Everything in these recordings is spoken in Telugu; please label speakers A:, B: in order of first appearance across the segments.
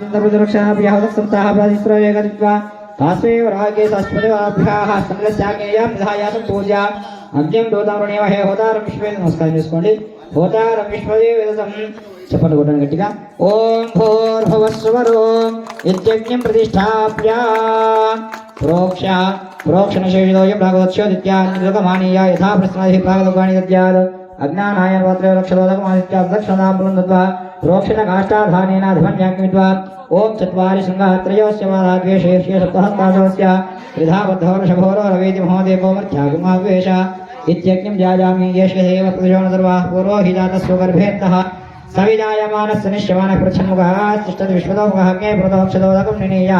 A: పూజ అగ్యం దోదారుణేమహే హోదారం విశ్వే నమస్కారం చేసుకోండి హోదారం విశ్వదే వేదం చెప్పండి కొట్టండి గట్టిగా ఓం భోర్భవస్వరో యజ్ఞం ప్రతిష్టాప్య ప్రోక్ష ప్రోక్షణ శేషితో భాగవత్స్యోదిత్యాన్ని యథా ప్రశ్నాది ప్రాగలోకాన్ని దద్యాత్ అజ్ఞానాయ రోద్రయోక్షలోదకమాదిత్యాదక్షణాంబులం దత్వా రోక్షణ కాష్టాధానేన అధిమన్యాక్మిత్వా ఓం చత్వారి శృంగాత్రయోస్య మారాద్వేషేష్య సప్తహస్తాదవస్య త్రిధాబద్ధోర్షఘోరో రవేతి మహోదేవోమర్ధ్యాగుమావేష ఇత్యజ్ఞం జాజామి ఏషేవ ప్రతిజోన దర్వాః పూర్వోహిదాత స్వగర్భేత్తః సవిజాయమానస్సు నిశ్యమాన పృచ్ఛన్ముఖః తిష్టతి విశ్వదోముఖః జ్ఞే పురదోక్షదోదకం నినేయ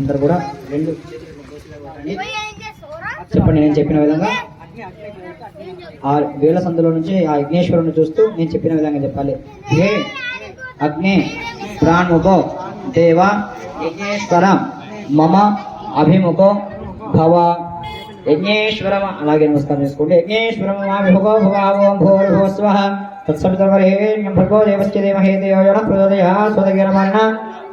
A: అందరు కూడా రెండు చెప్పండి నేను చెప్పిన విధంగా ఆ వేల సందులో నుంచి ఆ యజ్ఞేశ్వరుని చూస్తూ నేను చెప్పిన విధంగా చెప్పాలి హే అగ్ని ప్రాణముఖో దేవ యజ్ఞేశ్వర మమ అభిముఖో భవ యజ్ఞేశ్వరం అలాగే నమస్కారం చేసుకోండి యజ్ఞేశ్వరం మామిముఖో భవావం భోర్భోస్వ తత్సవితమరే భర్గో దేవస్య దేమహే దేవయోన ప్రదోదయ స్వదగిరమన్న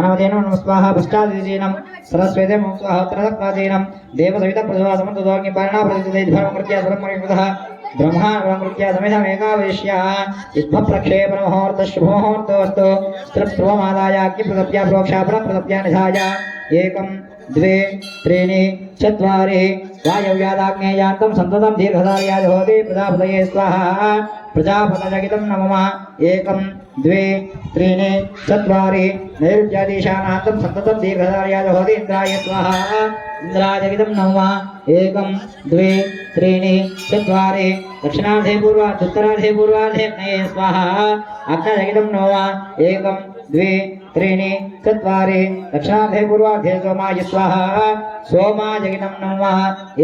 A: अनवदेन नम स्वाहा पश्चादीजीनम सरस्वेदे मम स्वाहा त्रदक्वादीनम देवसवित प्रसवासमन्तदोऽग्निपारणा प्रतिदेधर्मकृत्या सर्वमरिकृतः ब्रह्माणकृत्या समेधमेकावेश्याः युद्धप्रक्षेपणमुहूर्तशुभमुहूर्तोऽस्तु स्त्रस्त्वमादायाग्निप्रदप्या प्रोक्षापरप्रदप्या निधाय एकं द्वे त्रीणि चत्वारि यायव्यादाग्नेयान्तं सन्ततं दीर्घधार्याजहोति प्रजापतये स्वाहा प्रजापतजगितं नमः एकं द्वे त्रीणि चत्वारि सन्ततं इन्द्राय स्वाहा इन्द्राजगितं नमः एकं द्वे त्रीणि चत्वारि पूर्वाधे नये स्वाहा अग्नजगितं एकं द्वे त्रीणि चत्वारि दक्षिणार्धे पूर्वार्धे सोमाय स्वाहा सोमायगिनं नमः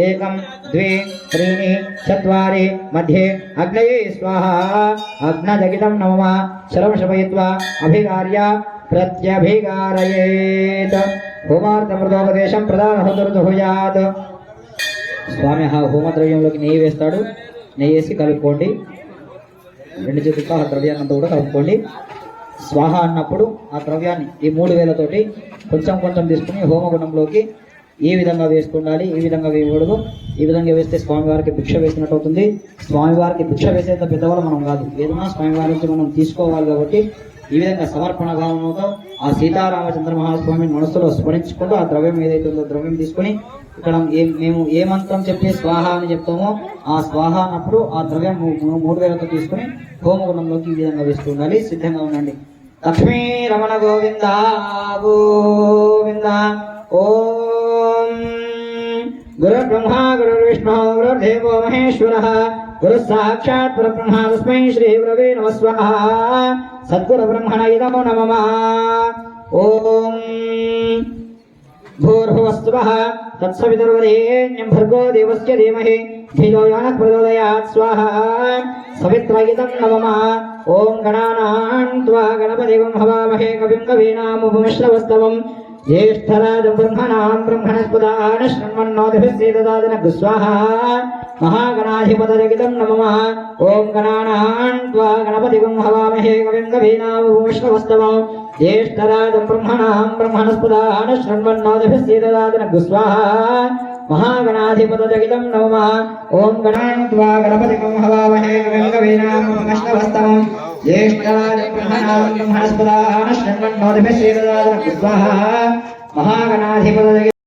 A: एकं द्वे त्रीणि चत्वारि मध्ये अग्नये स्वाहा अग्नजगितं नमः सर्वं शपयित्वा अभिकार्य प्रत्यभिकारयेत् హోమార్థమృతోపదేశం ప్రధాన హోదరుడు హుయాత్ స్వామి ఆ హోమద్రవ్యంలోకి నెయ్యి వేస్తాడు నెయ్యి వేసి కలుపుకోండి రెండు చేతులతో ఆ ద్రవ్యాన్నంతా కూడా కలుపుకోండి స్వాహ అన్నప్పుడు ఆ ద్రవ్యాన్ని ఈ మూడు వేలతోటి కొంచెం కొంచెం తీసుకుని హోమగుణంలోకి ఏ విధంగా వేసుకుండాలి ఏ విధంగా వేయకూడదు ఈ విధంగా వేస్తే స్వామివారికి భిక్ష వేసినట్టు అవుతుంది స్వామివారికి భిక్ష వేసేంత పెద్దవాళ్ళు మనం కాదు ఏదైనా స్వామివారి నుంచి మనం తీసుకోవాలి కాబట్టి ఈ విధంగా సమర్పణ భావనతో ఆ సీతారామచంద్ర మహాస్వామి మనసులో స్మరించుకుంటూ ఆ ద్రవ్యం ఏదైతే ఉందో ద్రవ్యం తీసుకుని ఇక్కడ మేము ఏ మంత్రం చెప్పి స్వాహ అని చెప్తామో ఆ స్వాహ అన్నప్పుడు ఆ ద్రవ్యం మూడు వేలతో తీసుకుని హోమగుణంలోకి ఈ విధంగా వేస్తూ ఉండాలి సిద్ధంగా ఉండండి లక్ష్మీ రమణ గోవింద గోవింద ఓం గురు బ్రహ్మ గురు విష్ణు గురుదేవో మహేశ్వర గురు సాక్షాత్ పరబ్రహ్మ తస్మై శ్రీ గురవే నమస్వ సద్గురు బ్రహ్మణ ఇదము నమ భూర్భువస్తు తత్సవితుర్వరేణ్యం భర్గో దేవస్య ధీమహి श्रीगौराणः प्रदोदयात् स्वाहा सवित्रयितं नमः ॐ गणानां त्वा गणपदेवं हवामहे कविं कवीनामुपमिश्रवस्तवं ज्येष्ठराजं ब्रह्मणां ब्रह्मणस्पदान शृण्वन्नोदिभिस्सेददादनः स्वाहा महागणाधिपतजगितं नमः ॐ गणानां त्वा गणपतिगं हवामहे कविं कवीनामुपमिश्रवस्तवं ज्येष्ठराजं ब्रह्मणां ब्रह्मणस्पदान शृण्वन्नोदिभिस्सेददादनः स्वाहा महागणाधिपतजगितं नमः ॐ गणान् त्वा गणपतिं हवामहे गङ्गवीनां नष्टवस्तमं ज्येष्ठानि ब्रह्मणान् ब्रह्मणस्पदाः नष्टन्नोदिभिः श्रीददातु स्वाहा महागणाधिपतजगितं